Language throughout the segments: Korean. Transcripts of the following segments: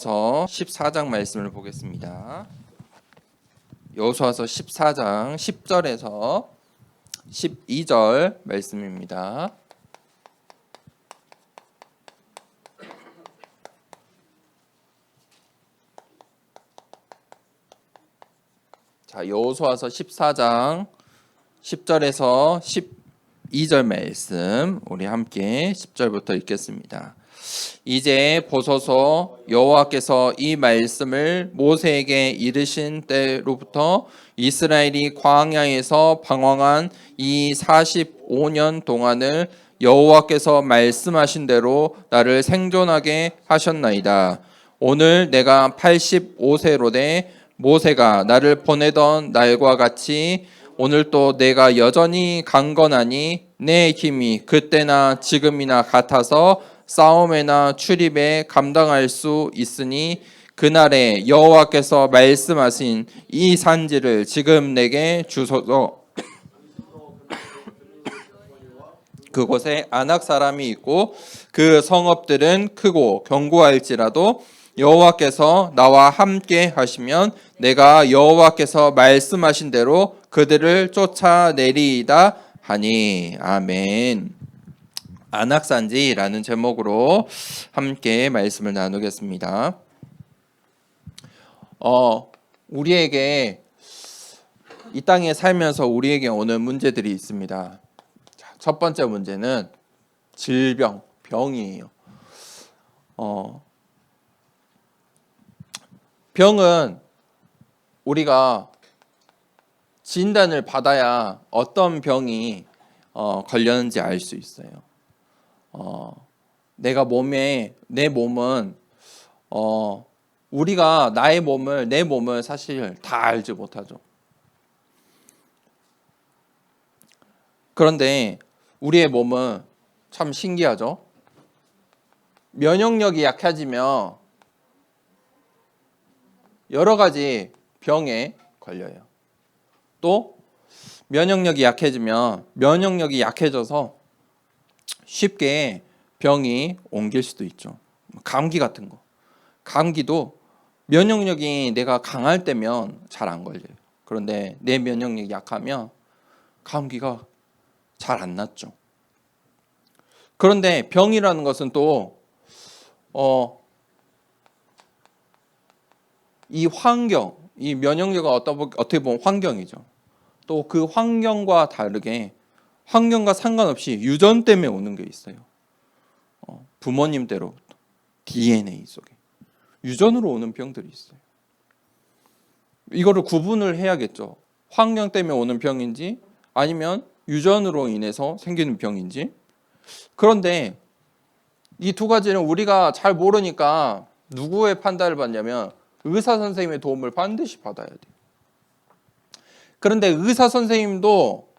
서 14장 말씀을 보겠습니다. 여호수아서 14장 10절에서 12절 말씀입니다. 자, 여호수아서 14장 10절에서 12절 말씀 우리 함께 10절부터 읽겠습니다. 이제 보소서 여호와께서 이 말씀을 모세에게 이르신 때로부터 이스라엘이 광야에서 방황한 이 45년 동안을 여호와께서 말씀하신 대로 나를 생존하게 하셨나이다. 오늘 내가 85세로되 모세가 나를 보내던 날과 같이 오늘 또 내가 여전히 강건하니 내 힘이 그때나 지금이나 같아서 싸움에나 출입에 감당할 수 있으니 그날에 여호와께서 말씀하신 이 산지를 지금 내게 주소서 그곳에 안악 사람이 있고 그 성읍들은 크고 견고할지라도 여호와께서 나와 함께 하시면 내가 여호와께서 말씀하신 대로 그들을 쫓아내리이다 하니 아멘. 안악산지라는 제목으로 함께 말씀을 나누겠습니다. 어, 우리에게 이 땅에 살면서 우리에게 오는 문제들이 있습니다. 자, 첫 번째 문제는 질병, 병이에요. 어, 병은 우리가 진단을 받아야 어떤 병이 어, 걸렸는지 알 수 있어요. 어, 내가 몸에 내 몸은 어, 우리가 나의 몸을 내 몸을 사실 다 알지 못하죠. 그런데 우리의 몸은 참 신기하죠. 면역력이 약해지면 여러 가지 병에 걸려요. 또 면역력이 약해지면 면역력이 약해져서 쉽게 병이 옮길 수도 있죠. 감기 같은 거. 감기도 면역력이 내가 강할 때면 잘 안 걸려요. 그런데 내 면역력이 약하면 감기가 잘 안 낫죠. 그런데 병이라는 것은 또, 어, 이 환경, 이 면역력은 어떻게 보면 환경이죠. 또 그 환경과 다르게 환경과 상관없이 유전 때문에 오는 게 있어요. 어, 부모님 때로부터 DNA 속에 유전으로 오는 병들이 있어요. 이거를 구분을 해야겠죠. 환경 때문에 오는 병인지 아니면 유전으로 인해서 생기는 병인지. 그런데 이 두 가지는 우리가 잘 모르니까 누구의 판단을 받냐면 의사 선생님의 도움을 반드시 받아야 돼요. 그런데 의사 선생님도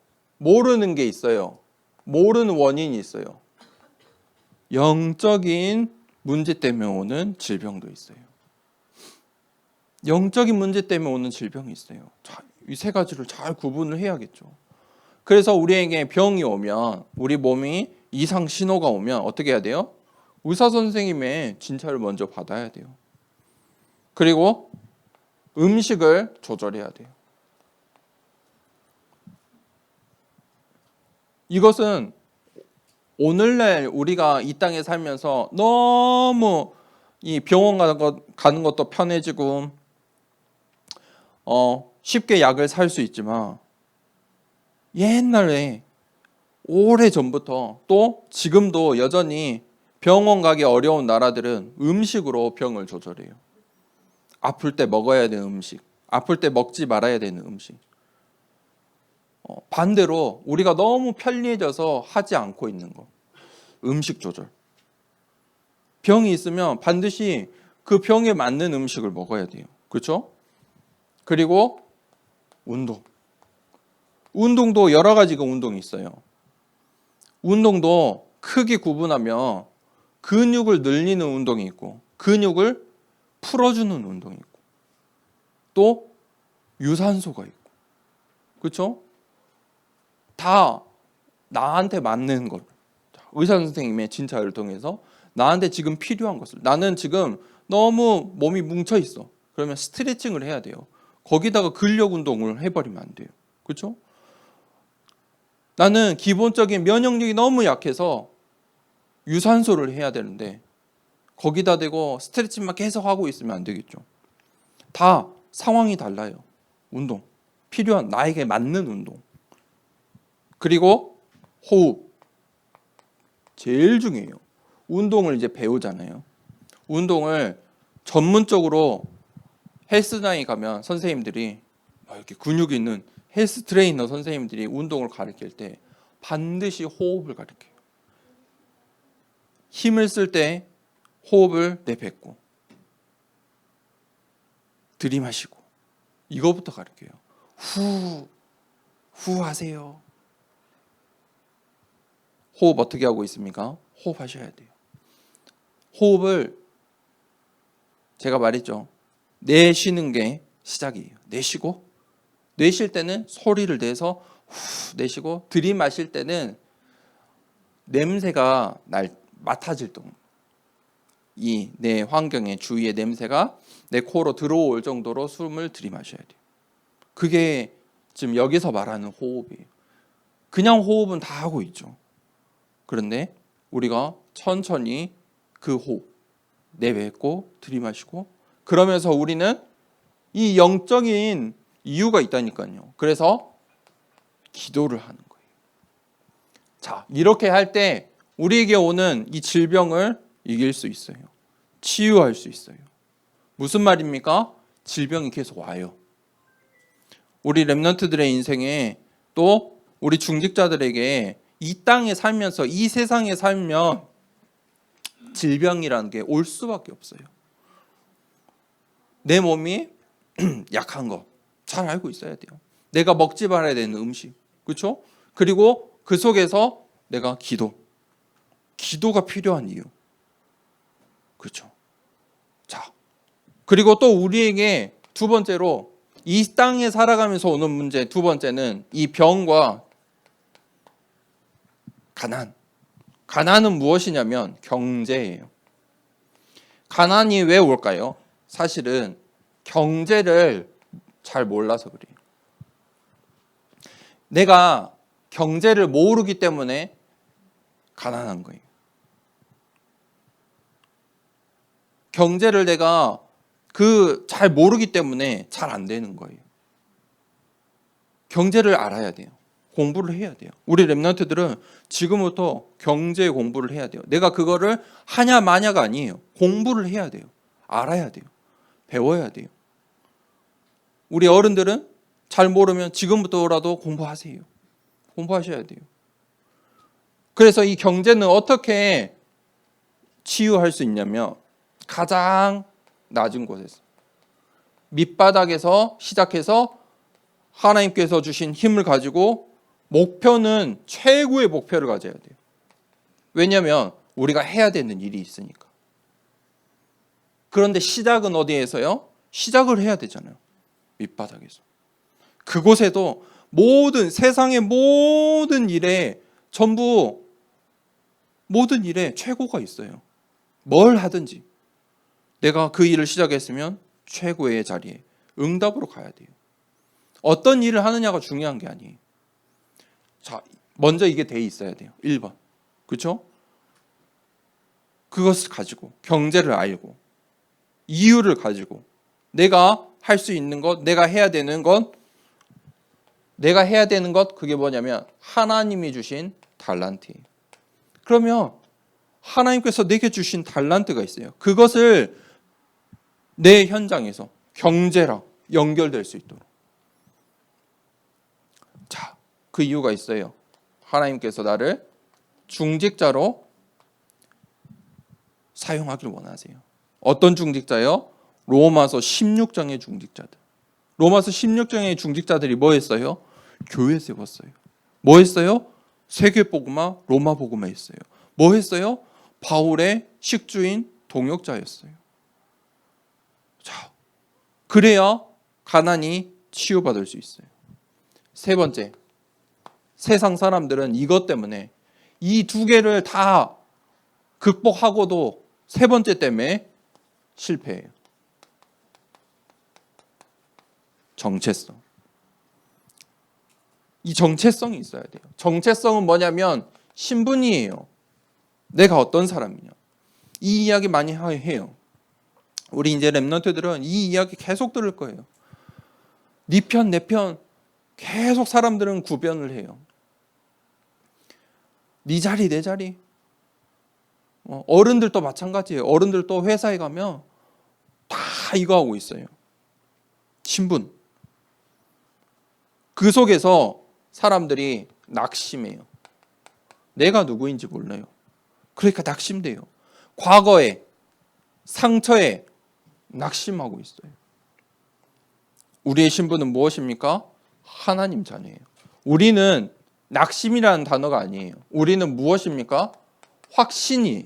모르는 게 있어요. 모르는 원인이 있어요. 영적인 문제 때문에 오는 질병도 있어요. 영적인 문제 때문에 오는 질병이 있어요. 이 세 가지를 잘 구분을 해야겠죠. 그래서 우리에게 병이 오면 우리 몸이 이상 신호가 오면 어떻게 해야 돼요? 의사 선생님의 진찰을 먼저 받아야 돼요. 그리고 음식을 조절해야 돼요. 이것은 오늘날 우리가 이 땅에 살면서 너무 이 병원 가는, 것, 도 편해지고 어, 쉽게 약을 살 수 있지만 옛날에 오래 전부터 또 지금도 여전히 병원 가기 어려운 나라들은 음식으로 병을 조절해요. 아플 때 먹어야 되는 음식, 아플 때 먹지 말아야 되는 음식. 어, 반대로 우리가 너무 편리해져서 하지 않고 있는 거. 음식 조절. 병이 있으면 반드시 그 병에 맞는 음식을 먹어야 돼요. 그렇죠? 그리고 운동. 운동도 여러 가지가 운동이 있어요. 운동도 크게 구분하면 근육을 늘리는 운동이 있고 근육을 풀어주는 운동이 있고 또 유산소가 있고 그렇죠? 다 나한테 맞는 것 의사 선생님의 진찰을 통해서 나한테 지금 필요한 것을 나는 지금 너무 몸이 뭉쳐 있어. 그러면 스트레칭을 해야 돼요. 거기다가 근력 운동을 해버리면 안 돼요. 그렇죠? 나는 기본적인 면역력이 너무 약해서 유산소를 해야 되는데 거기다 대고 스트레칭만 계속 하고 있으면 안 되겠죠. 다 상황이 달라요. 운동. 필요한 나에게 맞는 운동. 그리고 호흡. 제일 중요해요. 운동을 이제 배우잖아요. 운동을 전문적으로 헬스장에 가면 선생님들이 막 이렇게 근육 있는 헬스 트레이너 선생님들이 운동을 가르칠 때 반드시 호흡을 가르쳐요. 힘을 쓸 때 호흡을 내뱉고 들이마시고 이거부터 가르쳐요. 후, 후 하세요. 호흡 어떻게 하고 있습니까? 호흡하셔야 돼요. 호흡을 제가 말했죠. 내쉬는 게 시작이에요. 내쉬고 내쉴 때는 소리를 내서 후 내쉬고 들이마실 때는 냄새가 날 맡아질 정도. 이내 환경의 주위의 냄새가 내 코로 들어올 정도로 숨을 들이마셔야 돼요. 그게 지금 여기서 말하는 호흡이에요. 그냥 호흡은 다 하고 있죠. 그런데 우리가 천천히 그 호흡 내뱉고 들이마시고 그러면서 우리는 이 영적인 이유가 있다니까요. 그래서 기도를 하는 거예요. 자, 이렇게 할 때 우리에게 오는 이 질병을 이길 수 있어요. 치유할 수 있어요. 무슨 말입니까? 질병이 계속 와요. 우리 랩런트들의 인생에 또 우리 중직자들에게 이 땅에 살면서 이 세상에 살면 질병이라는 게 올 수밖에 없어요. 내 몸이 약한 거 잘 알고 있어야 돼요. 내가 먹지 말아야 되는 음식, 그렇죠? 그리고 그 속에서 내가 기도, 기도가 필요한 이유, 그렇죠? 자, 그리고 또 우리에게 두 번째로 이 땅에 살아가면서 오는 문제 두 번째는 이 병과 가난. 가난은 무엇이냐면 경제예요. 가난이 왜 올까요? 사실은 경제를 잘 몰라서 그래요. 내가 경제를 모르기 때문에 가난한 거예요. 경제를 내가 그 잘 모르기 때문에 잘 안 되는 거예요. 경제를 알아야 돼요. 공부를 해야 돼요. 우리 랩런트들은 지금부터 경제 공부를 해야 돼요. 내가 그거를 하냐 마냐가 아니에요. 공부를 해야 돼요. 알아야 돼요. 배워야 돼요. 우리 어른들은 잘 모르면 지금부터라도 공부하세요. 공부하셔야 돼요. 그래서 이 경제는 어떻게 치유할 수 있냐면 가장 낮은 곳에서 밑바닥에서 시작해서 하나님께서 주신 힘을 가지고 목표는 최고의 목표를 가져야 돼요. 왜냐하면 우리가 해야 되는 일이 있으니까. 그런데 시작은 어디에서요? 시작을 해야 되잖아요. 밑바닥에서. 그곳에도 모든 세상의 모든 일에 전부 모든 일에 최고가 있어요. 뭘 하든지 내가 그 일을 시작했으면 최고의 자리에 응답으로 가야 돼요. 어떤 일을 하느냐가 중요한 게 아니에요. 자, 먼저 이게 돼 있어야 돼요. 1번. 그렇죠? 그것을 가지고 경제를 알고 이유를 가지고 내가 할 수 있는 것, 내가 해야 되는 것 내가 해야 되는 것 그게 뭐냐면 하나님이 주신 달란트예요. 그러면 하나님께서 내게 주신 달란트가 있어요. 그것을 내 현장에서 경제랑 연결될 수 있도록. 자, 그 이유가 있어요. 하나님께서 나를 중직자로 사용하길 원하세요. 어떤 중직자요? 로마서 16장의 중직자들. 로마서 16장의 중직자들이 뭐 했어요? 교회 세웠어요. 뭐 했어요? 세계 복음화, 로마 복음화 했어요. 뭐 했어요? 바울의 식주인 동역자였어요. 자, 그래야 가난이 치유받을 수 있어요. 세 번째, 세상 사람들은 이것 때문에 이 두 개를 다 극복하고도 세 번째 때문에 실패해요. 정체성. 이 정체성이 있어야 돼요. 정체성은 뭐냐면 신분이에요. 내가 어떤 사람이냐. 이 이야기 많이 하- 해요. 우리 이제 랩런트들은 이 이야기 계속 들을 거예요. 네 편, 내 편 계속 사람들은 구변을 해요. 네 자리, 내 자리. 어, 어른들도 마찬가지예요. 어른들도 회사에 가면 다 이거 하고 있어요. 신분. 그 속에서 사람들이 낙심해요. 내가 누구인지 몰라요. 그러니까 낙심돼요. 과거에 상처에 낙심하고 있어요. 우리의 신분은 무엇입니까? 하나님 자녀예요. 우리는 낙심이라는 단어가 아니에요. 우리는 무엇입니까? 확신이에요.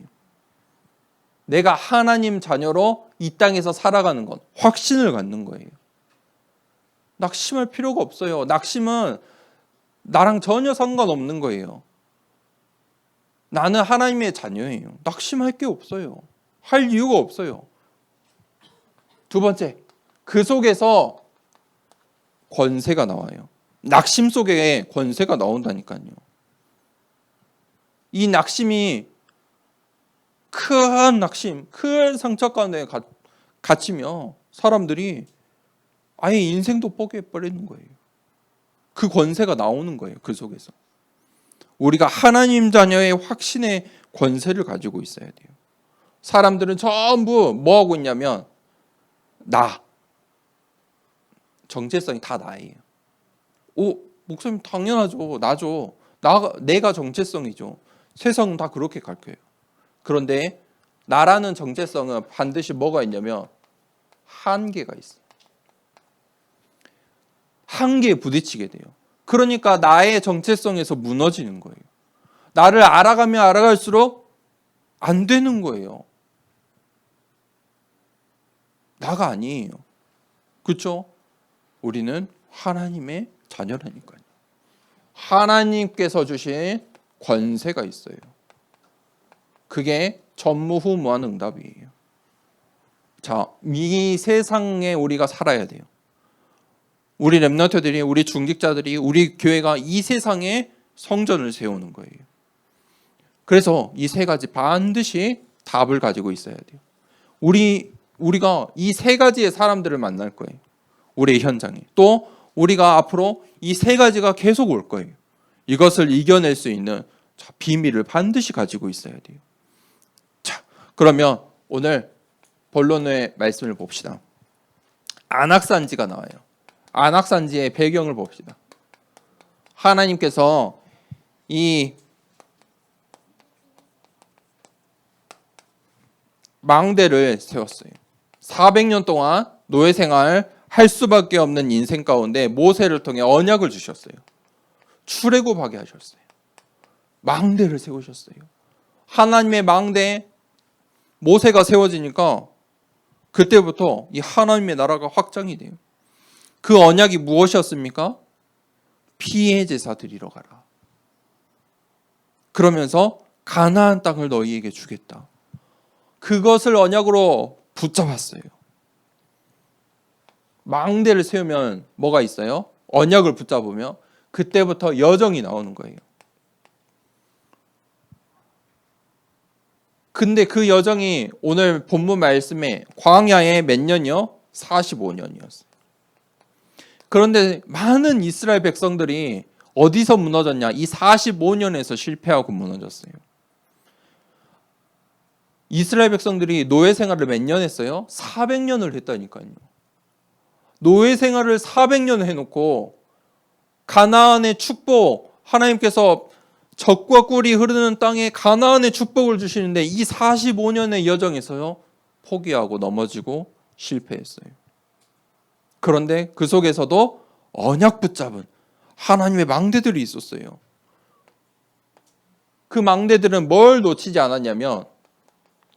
내가 하나님 자녀로 이 땅에서 살아가는 건 확신을 갖는 거예요. 낙심할 필요가 없어요. 낙심은 나랑 전혀 상관없는 거예요. 나는 하나님의 자녀예요. 낙심할 게 없어요. 할 이유가 없어요. 두 번째, 그 속에서 권세가 나와요. 낙심 속에 권세가 나온다니까요. 이 낙심이 큰 낙심, 큰 상처 가운데 가- 갇히며 사람들이 아예 인생도 포기해버리는 거예요. 그 권세가 나오는 거예요. 그 속에서. 우리가 하나님 자녀의 확신의 권세를 가지고 있어야 돼요. 사람들은 전부 뭐 하고 있냐면 나 정체성이 다 나예요. 오 목사님 당연하죠. 나죠. 나 내가 정체성이죠. 세상은 다 그렇게 갈 거예요. 그런데 나라는 정체성은 반드시 뭐가 있냐면 한계가 있어요. 한계에 부딪히게 돼요. 그러니까 나의 정체성에서 무너지는 거예요. 나를 알아가면 알아갈수록 안 되는 거예요. 나가 아니에요. 그렇죠? 우리는 하나님의 자녀라니까요. 하나님께서 주신 권세가 있어요. 그게 전무후무한 응답이에요. 자, 이 세상에 우리가 살아야 돼요. 우리 랩너트들이 우리 중직자들이 우리 교회가 이 세상에 성전을 세우는 거예요. 그래서 이 세 가지 반드시 답을 가지고 있어야 돼요. 우리 우리가 이 세 가지의 사람들을 만날 거예요. 우리의 현장에. 또 우리가 앞으로 이 세 가지가 계속 올 거예요. 이것을 이겨낼 수 있는 자, 비밀을 반드시 가지고 있어야 돼요. 자, 그러면 오늘 본론의 말씀을 봅시다. 안악산지가 나와요. 안악산지의 배경을 봅시다. 하나님께서 이 망대를 세웠어요. 400년 동안 노예 생활 할 수밖에 없는 인생 가운데 모세를 통해 언약을 주셨어요. 출애굽하게 하셨어요. 망대를 세우셨어요. 하나님의 망대 모세가 세워지니까 그때부터 이 하나님의 나라가 확장이 돼요. 그 언약이 무엇이었습니까? 피해 제사 드리러 가라. 그러면서 가나안 땅을 너희에게 주겠다. 그것을 언약으로 붙잡았어요. 망대를 세우면 뭐가 있어요? 언약을 붙잡으면 그때부터 여정이 나오는 거예요. 근데 그 여정이 오늘 본문 말씀에 광야에 몇 년이요? 45년이었어요. 그런데 많은 이스라엘 백성들이 어디서 무너졌냐? 이 45년에서 실패하고 무너졌어요. 이스라엘 백성들이 노예 생활을 몇 년 했어요? 400년을 했다니까요. 노예 생활을 400년 해놓고 가나안의 축복 하나님께서 적과 꿀이 흐르는 땅에 가나안의 축복을 주시는데 이 45년의 여정에서요 포기하고 넘어지고 실패했어요. 그런데 그 속에서도 언약 붙잡은 하나님의 망대들이 있었어요. 그 망대들은 뭘 놓치지 않았냐면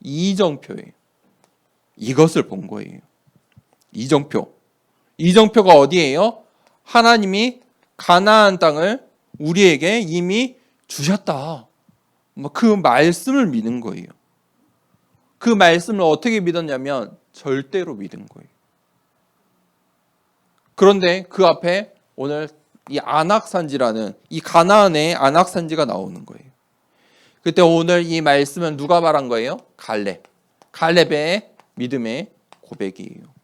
이정표예요. 이것을 본 거예요. 이정표. 이정표가 어디예요? 하나님이 가나안 땅을 우리에게 이미 주셨다. 뭐그 말씀을 믿는 거예요. 그 말씀을 어떻게 믿었냐면 절대로 믿은 거예요. 그런데 그 앞에 오늘 이 안악산지라는 이 가나안의 안악산지가 나오는 거예요. 그때 오늘 이 말씀은 누가 말한 거예요? 갈렙. 갈렙의 믿음의 고백이에요.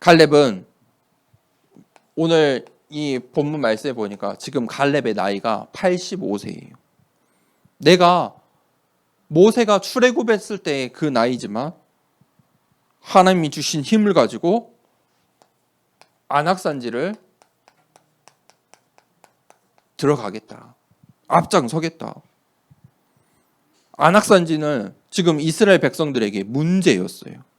갈렙은 오늘 이 본문 말씀에 보니까 지금 갈렙의 나이가 85세예요. 내가 모세가 출애굽했을 때 그 나이지만 하나님이 주신 힘을 가지고 안악산지를 들어가겠다. 앞장서겠다. 안악산지는 지금 이스라엘 백성들에게 문제였어요.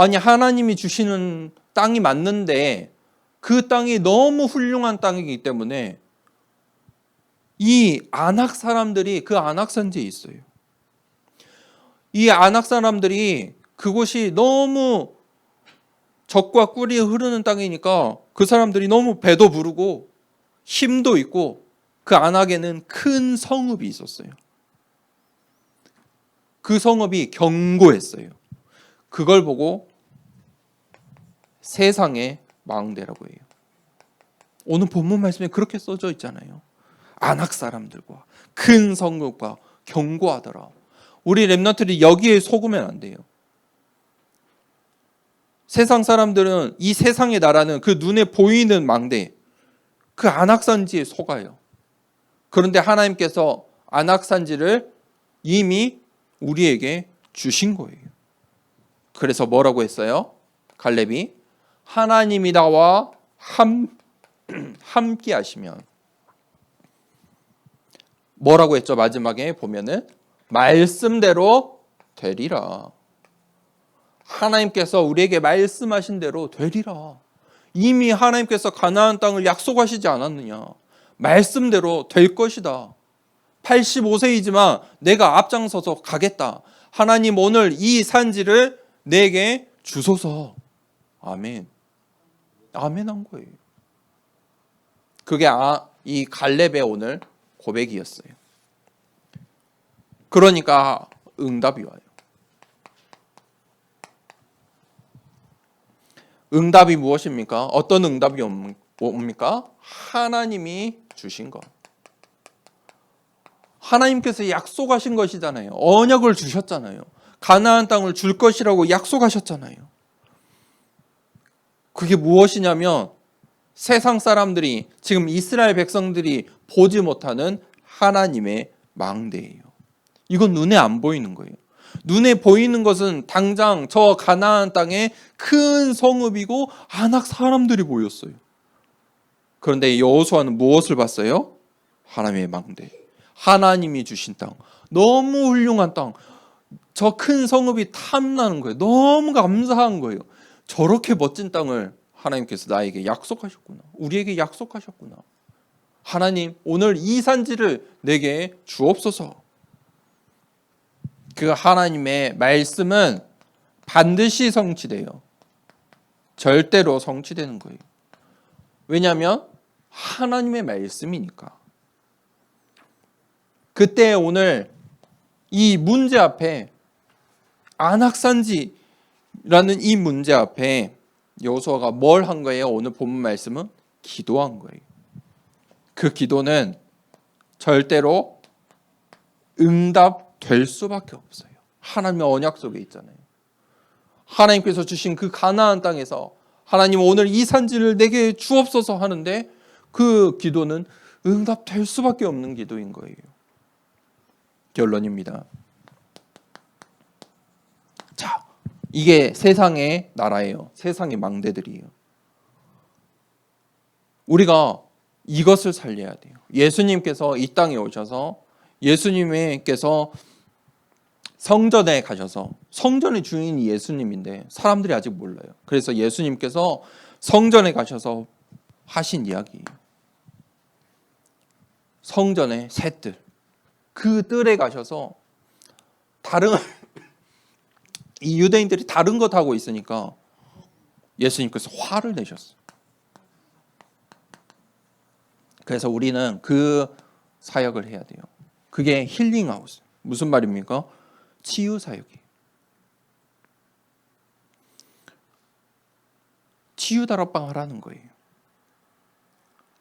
아니 하나님이 주시는 땅이 맞는데 그 땅이 너무 훌륭한 땅이기 때문에 이 안악 사람들이 그 안악 산지에 있어요. 이 안악 사람들이 그곳이 너무 적과 꿀이 흐르는 땅이니까 그 사람들이 너무 배도 부르고 힘도 있고 그 안악에는 큰 성읍이 있었어요. 그 성읍이 견고했어요. 그걸 보고 세상의 망대라고 해요. 오늘 본문 말씀에 그렇게 써져 있잖아요. 안악 사람들과 큰 성읍과 견고하더라. 우리 렘너들이 여기에 속으면 안 돼요. 세상 사람들은 이 세상의 나라는 그 눈에 보이는 망대, 그 안악산지에 속아요. 그런데 하나님께서 안악산지를 이미 우리에게 주신 거예요. 그래서 뭐라고 했어요? 갈렙이 하나님이 나와 함, 함께 하시면 뭐라고 했죠? 마지막에 보면은 말씀대로 되리라. 하나님께서 우리에게 말씀하신 대로 되리라. 이미 하나님께서 가나안 땅을 약속하시지 않았느냐. 말씀대로 될 것이다. 85세이지만 내가 앞장서서 가겠다. 하나님 오늘 이 산지를 내게 주소서. 아멘. 아멘 한 거예요. 그게 아, 이 갈렙의 오늘 고백이었어요. 그러니까 응답이 와요. 응답이 무엇입니까? 어떤 응답이 옵니까? 하나님이 주신 것. 하나님께서 약속하신 것이잖아요. 언약을 주셨잖아요. 가나안 땅을 줄 것이라고 약속하셨잖아요. 그게 무엇이냐면 세상 사람들이 지금 이스라엘 백성들이 보지 못하는 하나님의 망대예요. 이건 눈에 안 보이는 거예요. 눈에 보이는 것은 당장 저 가나안 땅에 큰 성읍이고 안악 사람들이 보였어요. 그런데 여호수아는 무엇을 봤어요? 하나님의 망대. 하나님이 주신 땅. 너무 훌륭한 땅. 저 큰 성읍이 탐나는 거예요. 너무 감사한 거예요. 저렇게 멋진 땅을 하나님께서 나에게 약속하셨구나. 우리에게 약속하셨구나. 하나님, 오늘 이 산지를 내게 주옵소서. 그 하나님의 말씀은 반드시 성취돼요. 절대로 성취되는 거예요. 왜냐하면 하나님의 말씀이니까. 그때 오늘 이 문제 앞에 안악산지 라는 이 문제 앞에 여호수아가 뭘 한 거예요? 오늘 본문 말씀은 기도한 거예요. 그 기도는 절대로 응답될 수밖에 없어요. 하나님의 언약 속에 있잖아요. 하나님께서 주신 그 가나안 땅에서 하나님 오늘 이 산지를 내게 주옵소서 하는데 그 기도는 응답될 수밖에 없는 기도인 거예요. 결론입니다. 자, 이게 세상의 나라예요. 세상의 망대들이에요. 우리가 이것을 살려야 돼요. 예수님께서 이 땅에 오셔서 예수님께서 성전에 가셔서 성전의 주인이 예수님인데 사람들이 아직 몰라요. 그래서 예수님께서 성전에 가셔서 하신 이야기예요. 성전의 새들 그 뜰에 가셔서 다른 이 유대인들이 다른 것 하고 있으니까 예수님께서 화를 내셨어요. 그래서 우리는 그 사역을 해야 돼요. 그게 힐링하우스. 무슨 말입니까? 치유 사역이에요. 치유 다락방 하라는 거예요.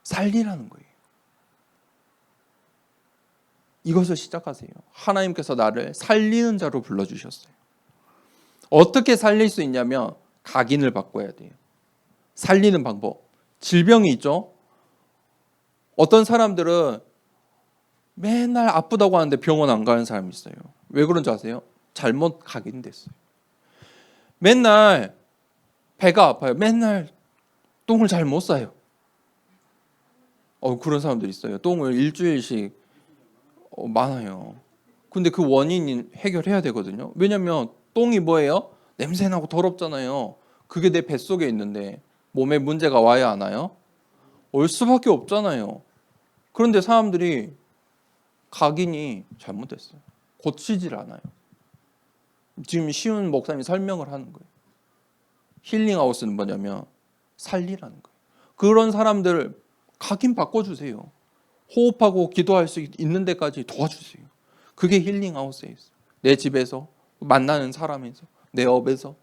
살리라는 거예요. 이것을 시작하세요. 하나님께서 나를 살리는 자로 불러주셨어요. 어떻게 살릴 수 있냐면 각인을 바꿔야 돼요. 살리는 방법. 질병이 있죠. 어떤 사람들은 맨날 아프다고 하는데 병원 안 가는 사람이 있어요. 왜 그런지 아세요? 잘못 각인됐어요. 맨날 배가 아파요. 맨날 똥을 잘 못 싸요. 어, 그런 사람들 있어요. 똥을 일주일씩 어, 많아요. 근데 그 원인 해결해야 되거든요. 왜냐면 똥이 뭐예요? 냄새나고 더럽잖아요. 그게 내 뱃속에 있는데 몸에 문제가 와야 하나요? 올 수밖에 없잖아요. 그런데 사람들이 각인이 잘못됐어요. 고치질 않아요. 지금 쉬운 목사님이 설명을 하는 거예요. 힐링하우스는 뭐냐면 살리라는 거예요. 그런 사람들을 각인 바꿔주세요. 호흡하고 기도할 수 있는 데까지 도와주세요. 그게 힐링하우스에 있어요. 내 집에서, 만나는 사람에서, 내 업에서,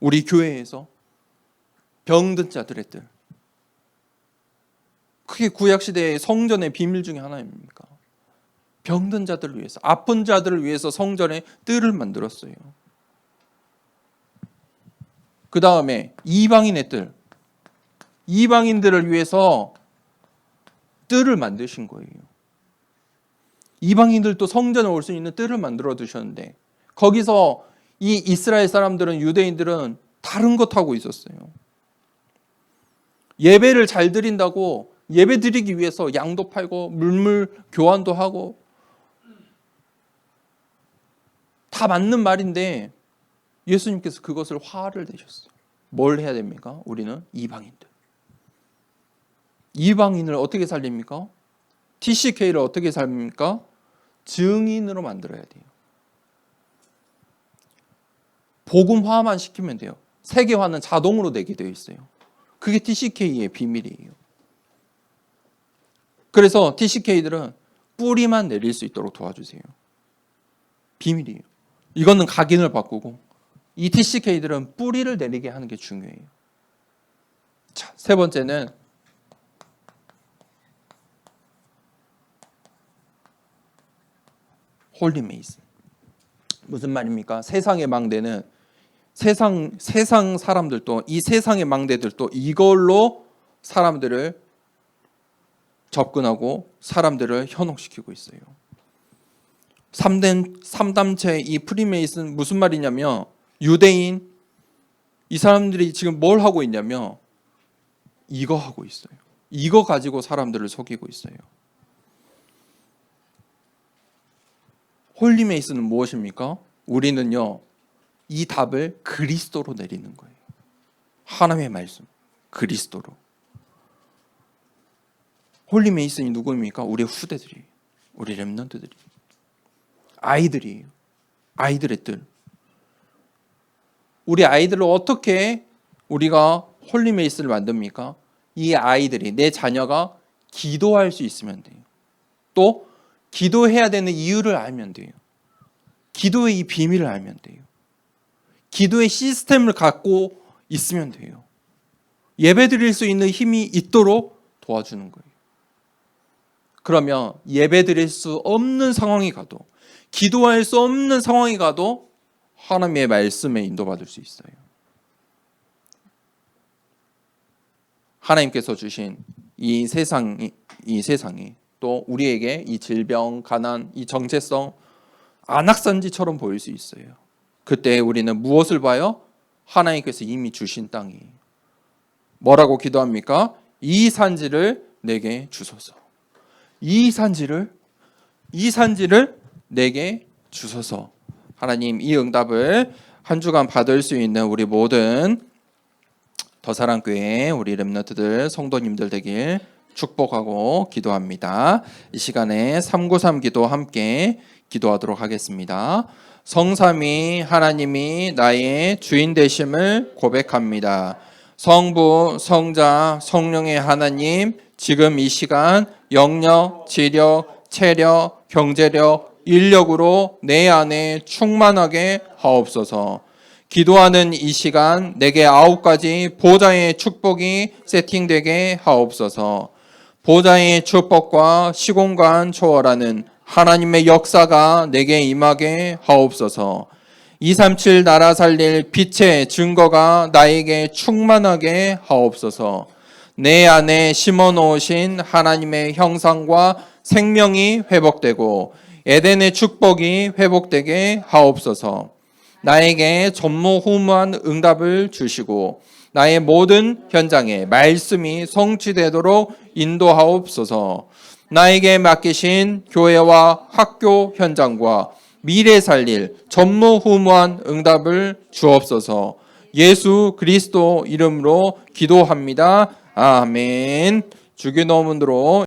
우리 교회에서, 병든 자들의 뜰. 그게 구약 시대의 성전의 비밀 중에 하나입니까? 병든 자들을 위해서, 아픈 자들을 위해서 성전에 뜰을 만들었어요. 그 다음에 이방인의 뜰. 이방인들을 위해서 뜰을 만드신 거예요. 이방인들도 성전에 올 수 있는 뜰을 만들어 두셨는데 거기서 이 이스라엘 사람들은 유대인들은 다른 것 하고 있었어요. 예배를 잘 드린다고 예배 드리기 위해서 양도 팔고 물물 교환도 하고 다 맞는 말인데 예수님께서 그것을 화를 내셨어요. 뭘 해야 됩니까? 우리는 이방인들. 이방인을 어떻게 살립니까? TCK를 어떻게 살립니까? 증인으로 만들어야 돼요. 복음화만 시키면 돼요. 세계화는 자동으로 되게 되어 있어요. 그게 TCK의 비밀이에요. 그래서 TCK들은 뿌리만 내릴 수 있도록 도와주세요. 비밀이에요. 이거는 각인을 바꾸고 이 TCK들은 뿌리를 내리게 하는 게 중요해요. 자, 세 번째는 홀리메이스. 무슨 말입니까? 세상의 망대는 세상 세상 사람들도 이 세상의 망대들도 이걸로 사람들을 접근하고 사람들을 현혹시키고 있어요. 3단, 3단체 이 프리메이슨 무슨 말이냐면 유대인 이 사람들이 지금 뭘 하고 있냐면 이거 하고 있어요. 이거 가지고 사람들을 속이고 있어요. 홀리메이스는 무엇입니까? 우리는요, 이 답을 그리스도로 내리는 거예요. 하나님의 말씀, 그리스도로. 홀리 메이슨이 누구입니까? 우리 후대들이, 우리 렘넌트들이, 아이들이에요. 아이들의 뜰. 우리 아이들을 어떻게 우리가 홀리 메이스를 만듭니까? 이 아이들이 내 자녀가 기도할 수 있으면 돼요. 또 기도해야 되는 이유를 알면 돼요. 기도의 이 비밀을 알면 돼요. 기도의 시스템을 갖고 있으면 돼요. 예배 드릴 수 있는 힘이 있도록 도와주는 거예요. 그러면 예배 드릴 수 없는 상황이 가도, 기도할 수 없는 상황이 가도 하나님의 말씀에 인도받을 수 있어요. 하나님께서 주신 이 세상이, 이 세상이 또 우리에게 이 질병, 가난, 이 정체성, 안악산지처럼 보일 수 있어요. 그때 우리는 무엇을 봐요? 하나님께서 이미 주신 땅이 뭐라고 기도합니까? 이 산지를 내게 주소서. 이 산지를 이 산지를 내게 주소서. 하나님 이 응답을 한 주간 받을 수 있는 우리 모든 더사랑교회 우리 렘너트들 성도님들 되길 축복하고 기도합니다. 이 시간에 393 기도 함께 기도하도록 하겠습니다. 성삼이 하나님이 나의 주인 되심을 고백합니다. 성부, 성자, 성령의 하나님, 지금 이 시간 영력, 지력, 체력, 경제력, 인력으로 내 안에 충만하게 하옵소서. 기도하는 이 시간 내게 아홉 가지 보좌의 축복이 세팅되게 하옵소서. 보좌의 축복과 시공간 초월하는 하나님의 역사가 내게 임하게 하옵소서. 237 나라 살릴 빛의 증거가 나에게 충만하게 하옵소서. 내 안에 심어 놓으신 하나님의 형상과 생명이 회복되고 에덴의 축복이 회복되게 하옵소서. 나에게 전무후무한 응답을 주시고 나의 모든 현장에 말씀이 성취되도록 인도하옵소서. 나에게 맡기신 교회와 학교 현장과 미래 살릴 전무후무한 응답을 주옵소서. 예수 그리스도 이름으로 기도합니다. 아멘. 주기도문으로